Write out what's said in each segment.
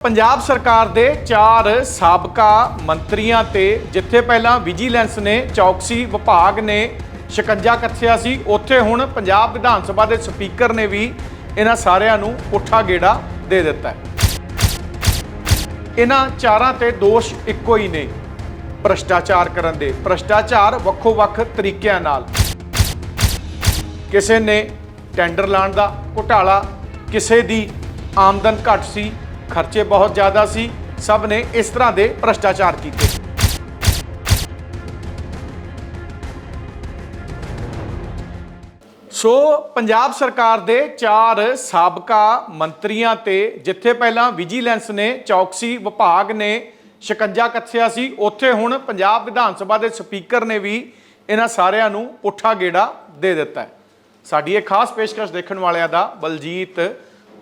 ਪੰਜਾਬ ਸਰਕਾਰ ਦੇ ਚਾਰ ਸਾਬਕਾ ਮੰਤਰੀਆਂ ਤੇ ਜਿੱਥੇ ਪਹਿਲਾਂ ਵਿਜੀਲੈਂਸ ਨੇ, ਚੌਕਸੀ ਵਿਭਾਗ ਨੇ ਸ਼ਿਕੰਜਾ ਕੱਸਿਆ ਸੀ, ਉੱਥੇ ਹੁਣ ਪੰਜਾਬ ਵਿਧਾਨ ਸਭਾ ਦੇ ਸਪੀਕਰ ਨੇ ਵੀ ਇਹਨਾਂ ਸਾਰਿਆਂ ਨੂੰ ਪੁੱਠਾ ਗੇੜਾ ਦੇ ਦਿੱਤਾ ਇਹਨਾਂ ਚਾਰਾਂ ਤੇ ਦੋਸ਼ ਇੱਕੋ ਹੀ ਨੇ ਭ੍ਰਸ਼ਟਾਚਾਰ ਕਰਨ ਦੇ, ਭ੍ਰਸ਼ਟਾਚਾਰ ਵੱਖੋ-ਵੱਖ ਤਰੀਕਿਆਂ ਨਾਲ। ਕਿਸੇ ਨੇ ਟੈਂਡਰ ਲਾਣ ਦਾ ਘੁਟਾਲਾ, ਕਿਸੇ ਦੀ ਆਮਦਨ ਘੱਟ ਸੀ ਖਰਚੇ ਬਹੁਤ ਜ਼ਿਆਦਾ ਸੀ, ਸਭ ਨੇ ਇਸ ਤਰ੍ਹਾਂ ਦੇ ਭ੍ਰਸ਼ਟਾਚਾਰ ਕੀਤੇ। ਸੋ ਪੰਜਾਬ ਸਰਕਾਰ ਦੇ ਚਾਰ ਸਾਬਕਾ ਮੰਤਰੀਆਂ ਤੇ ਜਿੱਥੇ ਪਹਿਲਾਂ ਵਿਜੀਲੈਂਸ ਨੇ, ਚੌਕਸੀ ਵਿਭਾਗ ਨੇ ਸ਼ਿਕੰਜਾ ਕੱਸਿਆ ਸੀ, ਉੱਥੇ ਹੁਣ ਪੰਜਾਬ ਵਿਧਾਨ ਸਭਾ ਦੇ ਸਪੀਕਰ ਨੇ ਵੀ ਇਹਨਾਂ ਸਾਰਿਆਂ ਨੂੰ ਪੁੱਠਾ ਗੇੜਾ ਦੇ ਦਿੱਤਾ ਹੈ। ਸਾਡੀ ਇਹ ਖਾਸ ਪੇਸ਼ਕਸ਼ ਦੇਖਣ ਵਾਲਿਆਂ ਦਾ ਬਲਜੀਤ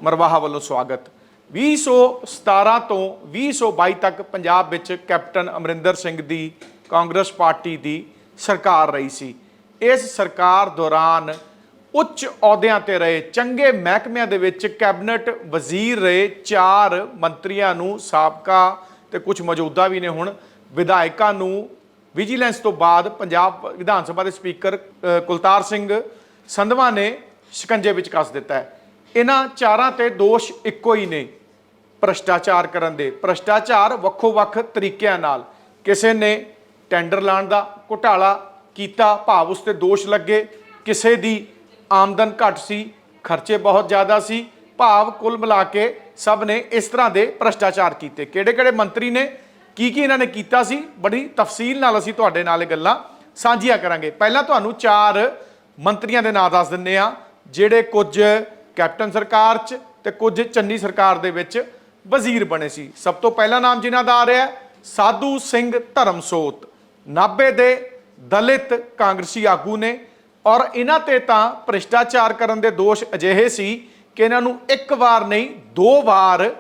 ਮਰਵਾਹਾ ਵੱਲੋਂ ਸਵਾਗਤ। 2017 ਤੋਂ 2022 ਤੱਕ ਪੰਜਾਬ ਵਿੱਚ ਕੈਪਟਨ ਅਮਰਿੰਦਰ ਸਿੰਘ ਦੀ ਕਾਂਗਰਸ ਪਾਰਟੀ ਦੀ ਸਰਕਾਰ ਰਹੀ ਸੀ। ਇਸ ਸਰਕਾਰ ਦੌਰਾਨ ਉੱਚ ਅਹੁਦਿਆਂ ਤੇ ਰਹੇ, ਚੰਗੇ ਮਹਿਕਮਿਆਂ ਦੇ ਵਿੱਚ ਕੈਬਨਿਟ ਵਜ਼ੀਰ ਰਹੇ, ਚਾਰ ਮੰਤਰੀਆਂ ਨੂੰ ਸਾਬਕਾ ਤੇ ਕੁਝ ਮੌਜੂਦਾ ਵੀ ਨੇ ਹੁਣ। ਵਿਧਾਇਕਾਂ ਨੂੰ ਵਿਜੀਲੈਂਸ ਤੋਂ ਬਾਅਦ ਪੰਜਾਬ ਵਿਧਾਨ ਸਭਾ ਦੇ ਸਪੀਕਰ ਕੁਲਤਾਰ ਸਿੰਘ ਸੰਧਵਾ ਨੇ ਸ਼ਿਕੰਜੇ ਵਿੱਚ ਕੱਸ ਦਿੱਤਾ ਹੈ। ਇਹਨਾਂ ਚਾਰਾਂ ਤੇ ਦੋਸ਼ ਇੱਕੋ ਹੀ ਨੇ। ਭ੍ਰਸ਼ਟਾਚਾਰ ਕਰਨ ਦੇ। ਭ੍ਰਸ਼ਟਾਚਾਰ ਵੱਖੋ-ਵੱਖ ਤਰੀਕਿਆਂ ਨਾਲ। ਕਿਸੇ ਨੇ ਟੈਂਡਰ ਲਾਣ ਦਾ ਘੁਟਾਲਾ ਕੀਤਾ, ਭਾਵ ਉਸ ਤੇ ਦੋਸ਼ ਲੱਗੇ। ਕਿਸੇ ਦੀ ਆਮਦਨ ਘੱਟ ਸੀ, ਖਰਚੇ ਬਹੁਤ ਜ਼ਿਆਦਾ ਸੀ। ਭਾਵ ਕੁੱਲ ਮਿਲਾ ਕੇ ਸਭ ਨੇ ਇਸ ਤਰ੍ਹਾਂ ਦੇ ਭ੍ਰਸ਼ਟਾਚਾਰ ਕੀਤੇ। ਕਿਹੜੇ-ਕਿਹੜੇ ਮੰਤਰੀ ਨੇ ਕੀ ਕੀ ਇਹਨਾਂ ਨੇ ਕੀਤਾ ਸੀ, ਬੜੀ ਤਫਸੀਲ ਨਾਲ ਅਸੀਂ ਤੁਹਾਡੇ ਨਾਲ ਇਹ ਗੱਲਾਂ ਸਾਂਝੀਆਂ ਕਰਾਂਗੇ। ਪਹਿਲਾਂ ਤੁਹਾਨੂੰ ਚਾਰ ਮੰਤਰੀਆਂ ਦੇ ਨਾਂ ਦੱਸ ਦਿੰਨੇ ਆ ਜਿਹੜੇ ਕੁਝ ਕੈਪਟਨ ਸਰਕਾਰ 'ਚ ਤੇ ਕੁਝ ਚੰਨੀ ਸਰਕਾਰ ਦੇ ਵਿੱਚ ਵਜ਼ੀਰ ਬਣੇ ਸੀ। ਸਭ ਤੋਂ ਪਹਿਲਾ ਨਾਮ ਜਿਨ੍ਹਾਂ ਦਾ ਆ ਰਿਹਾ ਹੈ, ਸਾਧੂ ਸਿੰਘ ਧਰਮਸੋਤ। ਨਾਭੇ ਦੇ ਦਲਿਤ ਕਾਂਗਰਸੀ ਆਗੂ ਨੇ ਔਰ ਇਹਨਾਂ ਤੇ ਤਾਂ ਭ੍ਰਿਸ਼ਟਾਚਾਰ ਕਰਨ ਦੇ ਦੋਸ਼ ਅਜਿਹੇ ਸੀ ਕਿ ਇਹਨਾਂ ਨੂੰ ਇੱਕ ਵਾਰ ਨਹੀਂ ਦੋ ਵਾਰ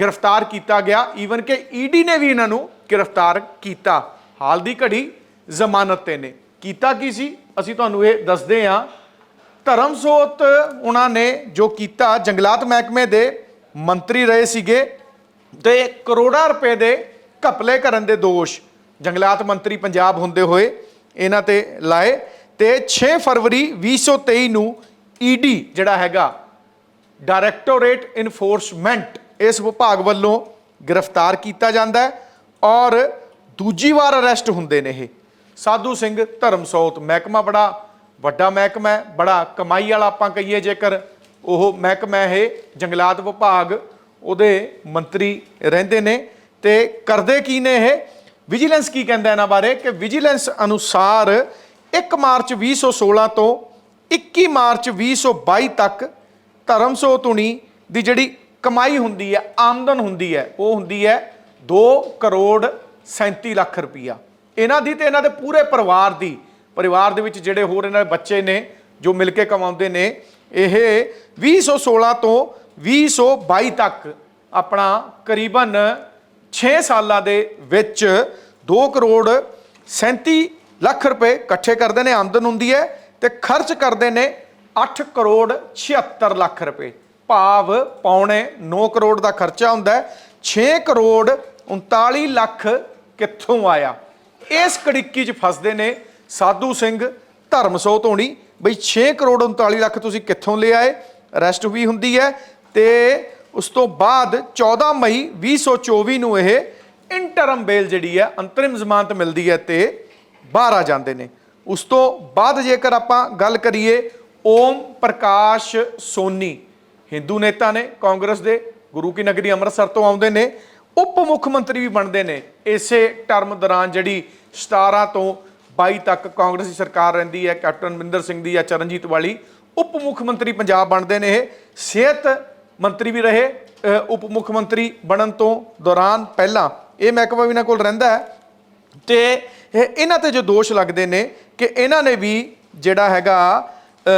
ਗ੍ਰਿਫਤਾਰ ਕੀਤਾ ਗਿਆ। ਈਵਨ ਕਿ ਈਡੀ ਨੇ ਵੀ ਇਹਨਾਂ ਨੂੰ ਗ੍ਰਿਫਤਾਰ ਕੀਤਾ। ਹਾਲ ਦੀ ਘੜੀ ਜ਼ਮਾਨਤ ਤੇ ਨੇ। ਕੀਤਾ ਕੀ ਸੀ? ਅਸੀਂ ਤੁਹਾਨੂੰ ਇਹ ਦੱਸਦੇ ਹਾਂ। ਧਰਮਸੋਤ ਉਹਨਾਂ ਨੇ ਜੋ ਕੀਤਾ ਜੰਗਲਾਤ ਮਹਿਕਮੇ ਦੇ ਮੰਤਰੀ ਰਹੇ ਸੀਗੇ ਤੇ ਕਰੋੜਾਂ ਰੁਪਏ ਦੇ ਘਪਲੇ ਕਰਨ ਦੇ ਦੋਸ਼ ਜੰਗਲਾਤ ਮੰਤਰੀ ਪੰਜਾਬ ਹੁੰਦੇ ਹੋਏ ਇਹਨਾਂ ਤੇ ਲਾਏ ਤੇ 6 ਫਰਵਰੀ 2023 ਨੂੰ ਈਡੀ ਜਿਹੜਾ ਹੈਗਾ ਡਾਇਰੈਕਟੋਰੇਟ ਇਨਫੋਰਸਮੈਂਟ ਇਸ ਵਿਭਾਗ ਵੱਲੋਂ ਗ੍ਰਿਫਤਾਰ ਕੀਤਾ ਜਾਂਦਾ ਹੈ ਔਰ ਦੂਜੀ ਵਾਰ ਅਰੈਸਟ ਹੁੰਦੇ ਨੇ ਇਹ। ਸਾਧੂ ਸਿੰਘ ਧਰਮਸੋਤ ਮਹਿਕਮਾ ਬੜਾ ਵੱਡਾ ਮਹਿਕਮਾ ਹੈ, ਬੜਾ ਕਮਾਈ ਵਾਲਾ ਆਪਾਂ ਕਹੀਏ ਜੇਕਰ ਉਹ ਮਹਿਕਮਾ ਇਹ ਜੰਗਲਾਤ ਵਿਭਾਗ ਉਹਦੇ ਮੰਤਰੀ ਰਹਿੰਦੇ ਨੇ ਤੇ ਕਰਦੇ ਕੀ ਨੇ ਇਹ? ਵਿਜੀਲੈਂਸ ਕੀ ਕਹਿੰਦਾ ਇਹਨਾਂ ਬਾਰੇ? ਕਿ ਵਿਜੀਲੈਂਸ ਅਨੁਸਾਰ 1 ਮਾਰਚ 2016 ਤੋਂ 21 ਮਾਰਚ 2022 ਤੱਕ ਧਰਮਸੋ ਧੁਨੀ ਦੀ ਜਿਹੜੀ ਕਮਾਈ ਹੁੰਦੀ ਹੈ, ਆਮਦਨ ਹੁੰਦੀ ਹੈ, ਉਹ ਹੁੰਦੀ ਹੈ 2 ਕਰੋੜ 37 ਲੱਖ ਰੁਪਈਆ। ਇਹਨਾਂ ਦੀ ਤੇ ਇਹਨਾਂ ਦੇ ਪੂਰੇ ਪਰਿਵਾਰ ਦੀ, ਪਰਿਵਾਰ ਦੇ ਵਿੱਚ ਜਿਹੜੇ ਹੋਰ ਇਹਨਾਂ ਦੇ ਬੱਚੇ ਨੇ ਜੋ ਮਿਲ ਕੇ ਕਮਾਉਂਦੇ ਨੇ, ਇਹ 2016 ਤੋਂ 2022 ਤੱਕ ਆਪਣਾ ਕਰੀਬਨ 6 ਸਾਲਾਂ ਦੇ ਵਿੱਚ 2 ਕਰੋੜ 37 ਲੱਖ ਰੁਪਏ ਇਕੱਠੇ ਕਰਦੇ ਨੇ, ਆਮਦਨ ਹੁੰਦੀ ਹੈ ਤੇ ਖਰਚ ਕਰਦੇ ਨੇ 8 ਕਰੋੜ 76 ਲੱਖ ਰੁਪਏ। ਭਾਵ ਪੌਣੇ 9 ਕਰੋੜ ਦਾ ਖਰਚਾ ਹੁੰਦਾ ਹੈ 6 ਕਰੋੜ 39 ਲੱਖ ਕਿੱਥੋਂ ਆਇਆ? ਇਸ ਕੜਿੱਕੀ 'ਚ ਫਸਦੇ ਨੇ ਸਾਧੂ ਸਿੰਘ ਧਰਮਸੋਤ ਹੋਣੀ ਬਈ 6 ਕਰੋੜ 39 ਲੱਖ ਤੁਸੀਂ ਕਿੱਥੋਂ ਲੈ ਆਏ? ਅਰੈਸਟ ਵੀ ਹੁੰਦੀ ਹੈ ਤੇ ਉਸ ਤੋਂ ਬਾਅਦ 14 ਮਈ 2024 ਨੂੰ ਇਹ ਇੰਟਰਮ ਬੇਲ ਜਿਹੜੀ ਹੈ, ਅੰਤਰਿਮ ਜ਼ਮਾਨਤ ਮਿਲਦੀ ਹੈ ਤੇ ਬਾਹਰ ਆ ਜਾਂਦੇ ਨੇ। ਉਸ ਤੋਂ ਬਾਅਦ ਜੇਕਰ ਆਪਾਂ ਗੱਲ ਕਰੀਏ, ਓਮ ਪ੍ਰਕਾਸ਼ ਸੋਨੀ, ਹਿੰਦੂ ਨੇਤਾ ਨੇ, ਕਾਂਗਰਸ ਦੇ ਗੁਰੂ ਕੀ ਨਗਰੀ ਅੰਮ੍ਰਿਤਸਰ ਤੋਂ ਆਉਂਦੇ ਨੇ, ਉਪ ਮੁੱਖ ਮੰਤਰੀ ਵੀ ਬਣਦੇ ਨੇ। ਇਸੇ ਟਰਮ ਦੌਰਾਨ ਜਿਹੜੀ 17 ਤੋਂ 22 ਤੱਕ ਕਾਂਗਰਸ ਦੀ ਸਰਕਾਰ ਰਹਿੰਦੀ ਹੈ ਕੈਪਟਨ ਅਮਰਿੰਦਰ ਸਿੰਘ ਦੀ ਜਾਂ ਚਰਨਜੀਤ ਵਾਲੀ ਉਪ ਮੁੱਖ ਮੰਤਰੀ ਪੰਜਾਬ ਬਣਦੇ ਨੇ ਇਹ। ਸਿਹਤ ਮੰਤਰੀ ਵੀ ਰਹੇ ਉਪ ਮੁੱਖ ਮੰਤਰੀ ਬਣਨ ਤੋਂ ਦੌਰਾਨ ਪਹਿਲਾਂ ਇਹ ਮਹਿਕਮਾ ਵੀ ਇਹਨਾਂ ਕੋਲ ਰਹਿੰਦਾ ਹੈ। ਤੇ ਇਹਨਾਂ ਤੇ ਜੋ ਦੋਸ਼ ਲੱਗਦੇ ਨੇ ਕਿ ਇਹਨਾਂ ਨੇ ਵੀ ਜਿਹੜਾ ਹੈਗਾ ਅ,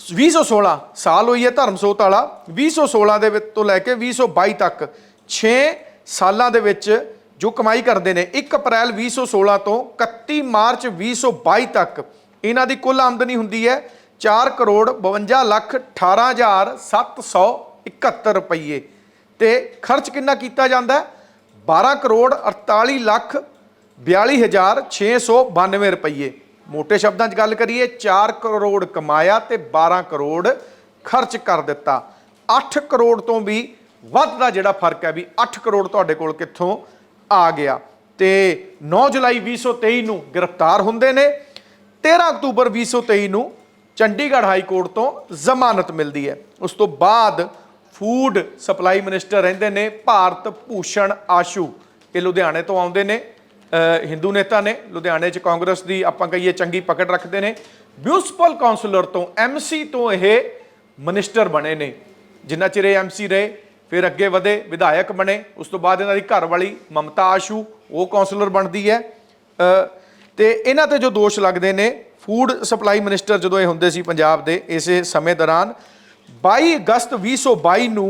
2016 ਸਾਲ ਹੋਈ ਹੈ ਧਰਮਸੋਤ ਵਾਲਾ 2016 ਦੇ ਵਿੱਚ ਤੋਂ ਲੈ ਕੇ 2022 ਤੱਕ 6 ਸਾਲਾਂ ਦੇ ਵਿੱਚ ਜੋ ਕਮਾਈ ਕਰਦੇ ਨੇ 1 ਅਪ੍ਰੈਲ 2016 ਤੋਂ 31 ਮਾਰਚ 2022 ਤੱਕ ਇਹਨਾਂ ਦੀ ਕੁੱਲ ਆਮਦਨੀ ਹੁੰਦੀ ਹੈ 4 ਕਰੋੜ 52 ਲੱਖ 18771 ਰੁਪਏ ਤੇ ਖਰਚ ਕਿੰਨਾ ਕੀਤਾ ਜਾਂਦਾ ਹੈ? 12 ਕਰੋੜ 48 ਲੱਖ 42692 ਰੁਪਏ ਮੋٹے ਸ਼ਬਦਾਂ 'ਚ ਗੱਲ ਕਰੀਏ 4 ਕਰੋੜ ਕਮਾਇਆ ਤੇ 12 ਕਰੋੜ ਖਰਚ ਕਰ ਦਿੱਤਾ। 8 ਕਰੋੜ ਤੋਂ ਵੀ ਵੱਧ ਦਾ ਜਿਹੜਾ ਫ਼ਰਕ ਹੈ ਵੀ 8 ਕਰੋੜ ਤੁਹਾਡੇ ਕੋਲ ਕਿੱਥੋਂ ਆ ਗਿਆ। ਤੇ 9 ਜੁਲਾਈ 2023 ਨੂੰ ਗ੍ਰਿਫਤਾਰ ਹੁੰਦੇ ਨੇ। 13 ਅਕਤੂਬਰ 2023 ਨੂੰ ਚੰਡੀਗੜ੍ਹ ਹਾਈ ਕੋਰਟ ਤੋਂ ਜ਼ਮਾਨਤ ਮਿਲਦੀ ਹੈ। ਉਸ ਤੋਂ ਬਾਅਦ ਫੂਡ ਸਪਲਾਈ ਮਿਨਿਸਟਰ ਰਹਿੰਦੇ ਨੇ ਭਾਰਤ ਭੂਸ਼ਣ ਆਸ਼ੂ। ਇਹ ਲੁਧਿਆਣੇ ਤੋਂ ਆਉਂਦੇ ਨੇ। ਹਿੰਦੂ ਨੇਤਾ ਨੇ। ਲੁਧਿਆਣੇ 'ਚ ਕਾਂਗਰਸ ਦੀ ਆਪਾਂ ਕਹੀਏ ਚੰਗੀ ਪਕੜ ਰੱਖਦੇ ਨੇ। ਮਿਊਨਿਸਪਲ ਕਾਉਂਸਲਰ ਤੋਂ ਐਮਸੀ ਤੋਂ ਇਹ ਮਿਨਿਸਟਰ ਬਣੇ ਨੇ। ਜਿੰਨਾ ਚਿਰ ਇਹ ਐਮਸੀ ਰਹੇ ਫਿਰ ਅੱਗੇ ਵਧੇ ਵਿਧਾਇਕ ਬਣੇ ਉਸ ਤੋਂ ਬਾਅਦ ਇਹਨਾਂ ਦੀ ਘਰ ਵਾਲੀ ਮਮਤਾ ਆਸ਼ੂ ਉਹ ਕਾਉਂਸਲਰ ਬਣਦੀ ਹੈ। ਅ, ਤੇ ਇਹਨਾਂ ਤੇ ਜੋ ਦੋਸ਼ ਲੱਗਦੇ ਨੇ ਫੂਡ ਸਪਲਾਈ ਮਿਨਿਸਟਰ ਜਦੋਂ ਇਹ ਹੁੰਦੇ ਸੀ ਪੰਜਾਬ ਦੇ ਇਸੇ ਸਮੇਂ ਦੌਰਾਨ 22 ਅਗਸਤ 2022 ਨੂੰ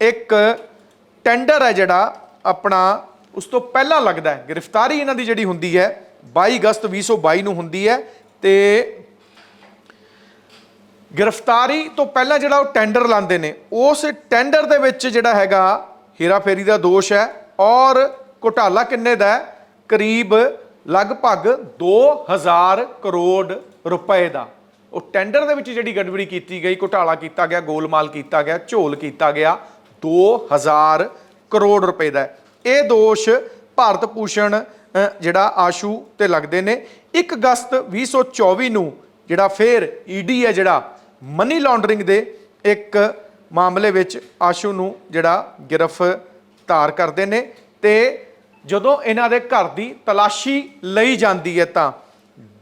ਇੱਕ ਟੈਂਡਰ ਹੈ ਜਿਹੜਾ ਆਪਣਾ ਉਸ ਤੋਂ ਪਹਿਲਾਂ ਲੱਗਦਾ ਹੈ ਗ੍ਰਿਫਤਾਰੀ ਇਹਨਾਂ ਦੀ ਜਿਹੜੀ ਹੁੰਦੀ ਹੈ 22 ਅਗਸਤ 2022 ਨੂੰ ਹੁੰਦੀ ਹੈ ਤੇ ਗ੍ਰਿਫਤਾਰੀ ਤੋਂ ਪਹਿਲਾਂ ਜਿਹੜਾ ਉਹ ਟੈਂਡਰ ਲਾਉਂਦੇ ਨੇ, ਉਸ ਟੈਂਡਰ ਦੇ ਵਿੱਚ ਜਿਹੜਾ ਹੈਗਾ ਹੇਰਾਫੇਰੀ ਦਾ ਦੋਸ਼ ਹੈ ਔਰ ਘੁਟਾਲਾ ਕਿੰਨੇ ਦਾ ਹੈ? ਕਰੀਬ ਲਗਭਗ 2000 ਕਰੋੜ ਰੁਪਏ ਦਾ। ਉਹ ਟੈਂਡਰ ਦੇ ਵਿੱਚ ਜਿਹੜੀ ਗੜਬੜੀ ਕੀਤੀ ਗਈ, ਘੁਟਾਲਾ ਕੀਤਾ ਗਿਆ, ਗੋਲਮਾਲ ਕੀਤਾ ਗਿਆ, ਝੋਲ ਕੀਤਾ ਗਿਆ 2000 ਕਰੋੜ ਰੁਪਏ ਦਾ ਇਹ ਦੋਸ਼ ਭਾਰਤ ਭੂਸ਼ਣ ਜਿਹੜਾ ਆਸ਼ੂ ਤੇ ਲੱਗਦੇ ਨੇ। 1 ਅਗਸਤ 2024 ਨੂੰ ਜਿਹੜਾ ਫੇਰ ਈਡੀ ਹੈ ਜਿਹੜਾ ਮਨੀ ਲਾਂਡਰਿੰਗ ਦੇ ਇੱਕ ਮਾਮਲੇ ਵਿੱਚ ਆਸ਼ੂ ਨੂੰ ਜਿਹੜਾ ਗ੍ਰਿਫਤਾਰ ਕਰਦੇ ਨੇ ਤੇ ਜਦੋਂ ਇਹਨਾਂ ਦੇ ਘਰ ਦੀ ਤਲਾਸ਼ੀ ਲਈ ਜਾਂਦੀ ਹੈ ਤਾਂ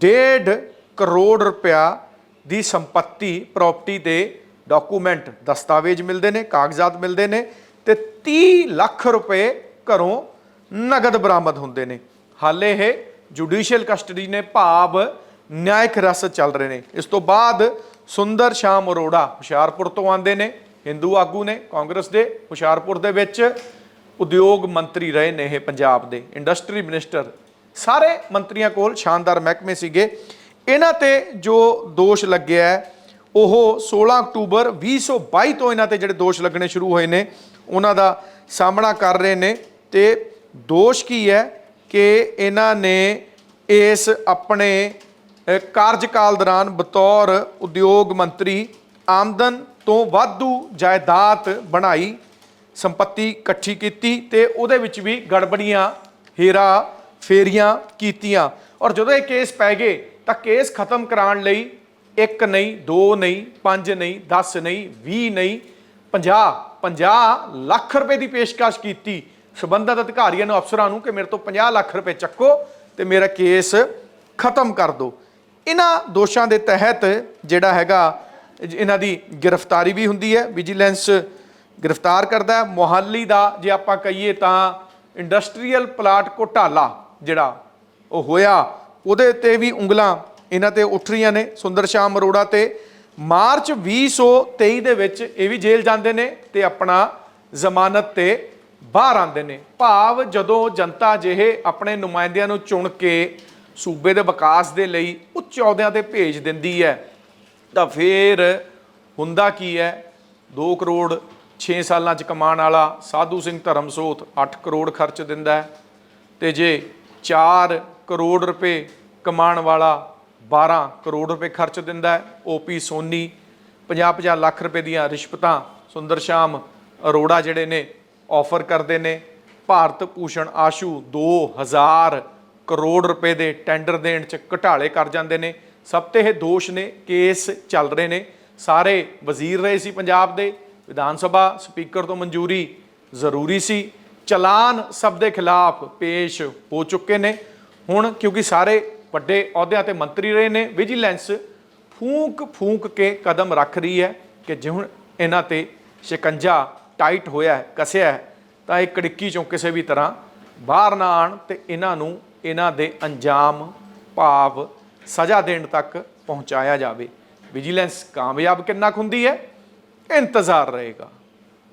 1.5 ਕਰੋੜ ਰੁਪਇਆ ਦੀ ਸੰਪਤੀ ਪ੍ਰਾਪਰਟੀ ਦੇ ਡਾਕੂਮੈਂਟ, ਦਸਤਾਵੇਜ਼ ਮਿਲਦੇ ਨੇ, ਕਾਗਜ਼ਾਤ ਮਿਲਦੇ ਨੇ ਤੇ 30 ਲੱਖ ਰੁਪਏ ਘਰੋਂ ਨਗਦ ਬਰਾਮਦ ਹੁੰਦੇ ਨੇ। ਹਾਲੇ ਇਹ ਜੁਡੀਸ਼ੀਅਲ ਕਸਟਡੀ ਨੇ ਭਾਵ ਨਿਆਇਕ ਹਿਰਾਸਤ ਚੱਲ ਰਹੇ ਨੇ। ਇਸ ਤੋਂ ਬਾਅਦ ਸੁੰਦਰ ਸ਼ਾਮ ਅਰੋੜਾ ਹੁਸ਼ਿਆਰਪੁਰ ਤੋਂ ਆਉਂਦੇ ਨੇ, ਹਿੰਦੂ ਆਗੂ ਨੇ ਕਾਂਗਰਸ ਦੇ ਹੁਸ਼ਿਆਰਪੁਰ ਦੇ ਵਿੱਚ ਉਦਯੋਗ ਮੰਤਰੀ ਰਹੇ ਨੇ ਇਹ ਪੰਜਾਬ ਦੇ, ਇੰਡਸਟਰੀ ਮਿਨਿਸਟਰ। ਸਾਰੇ ਮੰਤਰੀਆਂ ਕੋਲ ਸ਼ਾਨਦਾਰ ਮਹਿਕਮੇ ਸੀਗੇ। ਇਹਨਾਂ ਤੇ ਜੋ ਦੋਸ਼ ਲੱਗਿਆ ਉਹ 16 ਅਕਤੂਬਰ 2022 ਤੋਂ ਇਹਨਾਂ ਤੇ ਜਿਹੜੇ ਦੋਸ਼ ਲੱਗਣੇ ਸ਼ੁਰੂ ਹੋਏ ਨੇ, ਉਹਨਾਂ ਦਾ ਸਾਹਮਣਾ ਕਰ ਰਹੇ ਨੇ। ਤੇ ਦੋਸ਼ ਕੀ ਹੈ ਕਿ ਇਹਨਾਂ ਨੇ ਇਸ ਆਪਣੇ ਕਾਰਜਕਾਲ ਦੌਰਾਨ ਬਤੌਰ ਉਦਯੋਗ ਮੰਤਰੀ ਆਮਦਨ ਤੋਂ ਵਾਧੂ ਜਾਇਦਾਦ ਬਣਾਈ, ਸੰਪਤੀ ਇਕੱਠੀ ਕੀਤੀ ਤੇ ਉਹਦੇ ਵਿੱਚ ਵੀ ਗੜਬੜੀਆਂ, ਹੀਰਾ ਫੇਰੀਆਂ ਕੀਤੀਆਂ। ਔਰ ਜਦੋਂ ਇਹ ਕੇਸ ਪੈ ਗਏ, ਤਾਂ ਕੇਸ ਖਤਮ ਕਰਾਉਣ ਲਈ ਇੱਕ ਨਹੀਂ, ਦੋ ਨਹੀਂ, ਪੰਜ ਨਹੀਂ 10 ਨਹੀਂ 20 ਨਹੀਂ 50 50 ਲੱਖ ਰੁਪਏ ਦੀ ਪੇਸ਼ਕਸ਼ ਕੀਤੀ। ਸਬੰਧਤ ਅਧਿਕਾਰੀਆਂ ਨੂੰ, ਅਫਸਰਾਂ ਨੂੰ ਕਿ ਮੇਰੇ ਤੋਂ 50 ਲੱਖ ਰੁਪਏ ਚੱਕੋ ਤੇ ਮੇਰਾ ਕੇਸ ਖਤਮ ਕਰ ਦਿਓ। ਇਹਨਾਂ ਦੋਸ਼ਾਂ ਦੇ ਤਹਿਤ ਜਿਹੜਾ ਹੈਗਾ ਇਹਨਾਂ ਦੀ ਗ੍ਰਿਫਤਾਰੀ ਵੀ ਹੁੰਦੀ ਹੈ, ਵਿਜੀਲੈਂਸ ਗ੍ਰਿਫਤਾਰ ਕਰਦਾ ਹੈ। ਦਾ ਜੇ ਆਪਾਂ ਕਹੀਏ ਤਾਂ ਇੰਡਸਟਰੀਅਲ ਪਲਾਟ ਘੋਟਾਲਾ ਜਿਹੜਾ ਉਹ ਹੋਇਆ, ਉਹਦੇ ਤੇ ਵੀ ਉਂਗਲਾਂ ਇਹਨਾਂ ਤੇ ਉੱਠ ਰਹੀਆਂ ਨੇ। ਸੁੰਦਰ ਸ਼ਾਮ ਅਰੋੜਾ ਤੇ ਮਾਰਚ 2023 ਦੇ ਵਿੱਚ ਇਹ ਵੀ ਜੇਲ੍ਹ ਜਾਂਦੇ ਨੇ ਤੇ ਆਪਣਾ ਜ਼ਮਾਨਤ ਤੇ ਬਾਹਰ ਆਉਂਦੇ ਨੇ। ਭਾਵ ਜਦੋਂ ਜਨਤਾ ਜਿਹੇ ਆਪਣੇ ਨੁਮਾਇੰਦਿਆਂ ਨੂੰ ਚੁਣ ਕੇ ਸੂਬੇ ਦੇ ਵਿਕਾਸ ਦੇ ਲਈ ਉੱਚ ਅਹੁਦਿਆਂ ਤੇ ਭੇਜ ਦਿੰਦੀ ਹੈ, ਤਾਂ ਫੇਰ ਹੁੰਦਾ ਕੀ ਹੈ? 2 ਕਰੋੜ 6 ਸਾਲਾਂ ਚ ਕਮਾਉਣ ਵਾਲਾ ਸਾਧੂ ਸਿੰਘ ਧਰਮਸੋਤ 8 ਕਰੋੜ ਖਰਚ ਦਿੰਦਾ ਹੈ ਤੇ ਜੇ 4 ਕਰੋੜ ਰੁਪਏ ਕਮਾਉਣ ਵਾਲਾ 12 ਕਰੋੜ ਰੁਪਏ ਖਰਚ ਦਿੰਦਾ ਹੈ ਓਪੀ ਸੋਨੀ 50-50 ਲੱਖ ਰੁਪਏ ਦੀਆਂ ਰਿਸ਼ਵਤਾਂ ਸੁੰਦਰ ਸ਼ਾਮ ਅਰੋੜਾ ਜਿਹੜੇ ਨੇ ਆਫਰ ਕਰਦੇ ਨੇ। ਭਾਰਤ ਭੂਸ਼ਣ ਆਸ਼ੂ 2000 ਕਰੋੜ ਰੁਪਏ ਦੇ ਟੈਂਡਰ ਦੇਣ ਚ ਘਟਾਲੇ ਕਰ ਜਾਂਦੇ ਨੇ। ਸਭ ਤੇ ਇਹ ਦੋਸ਼ ਨੇ, ਕੇਸ ਚੱਲ ਰਹੇ ਨੇ। ਸਾਰੇ ਵਜ਼ੀਰ ਰਹੇ ਸੀ ਪੰਜਾਬ ਦੇ। ਵਿਧਾਨ ਸਭਾ ਸਪੀਕਰ ਤੋਂ ਮਨਜ਼ੂਰੀ ਜ਼ਰੂਰੀ ਸੀ। ਚਲਾਨ ਸਭ ਦੇ ਖਿਲਾਫ ਪੇਸ਼ ਹੋ ਚੁੱਕੇ ਨੇ। ਹੁਣ ਕਿਉਂਕਿ ਸਾਰੇ ਵੱਡੇ ਅਹੁਦਿਆਂ ਤੇ ਮੰਤਰੀ ਰਹੇ ਨੇ, ਵਿਜੀਲੈਂਸ ਫੂਕ ਫੂਕ ਕੇ ਕਦਮ ਰੱਖ ਰਹੀ ਹੈ ਕਿ ਜੇ ਹੁਣ ਇਹਨਾਂ ਤੇ ਸ਼ਿਕੰਜਾ ਟਾਈਟ ਹੋਇਆ ਹੈ, ਕਸਿਆ ਹੈ, ਤਾਂ ਇਹ ਕੜਿੱਕੀ ਚੋਂ ਕਿਸੇ ਵੀ ਤਰ੍ਹਾਂ ਬਾਹਰ ਨਾ ਆਣ ਤੇ ਇਹਨਾਂ ਨੂੰ ਇਹਨਾਂ ਦੇ ਅੰਜਾਮ, ਭਾਵ, ਸਜ਼ਾ ਦੇਣ ਤੱਕ ਪਹੁੰਚਾਇਆ ਜਾਵੇ। ਵਿਜੀਲੈਂਸ ਕਾਮਯਾਬ ਕਿੰਨਾ ਕੁ ਹੁੰਦੀ ਹੈ? ਇੰਤਜ਼ਾਰ ਰਹੇਗਾ।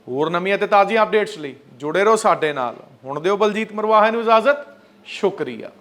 ਹੋਰ ਨਵੀਆਂ ਤੇ ਤਾਜ਼ੀਆਂ ਅਪਡੇਟਸ ਲਈ ਜੁੜੇ ਰਹੋ ਸਾਡੇ ਨਾਲ। ਹੁਣ ਦਿਓ ਬਲਜੀਤ ਮਰਵਾਹਾ ਨੂੰ ਇਜਾਜ਼ਤ। ਸ਼ੁਕਰੀਆ।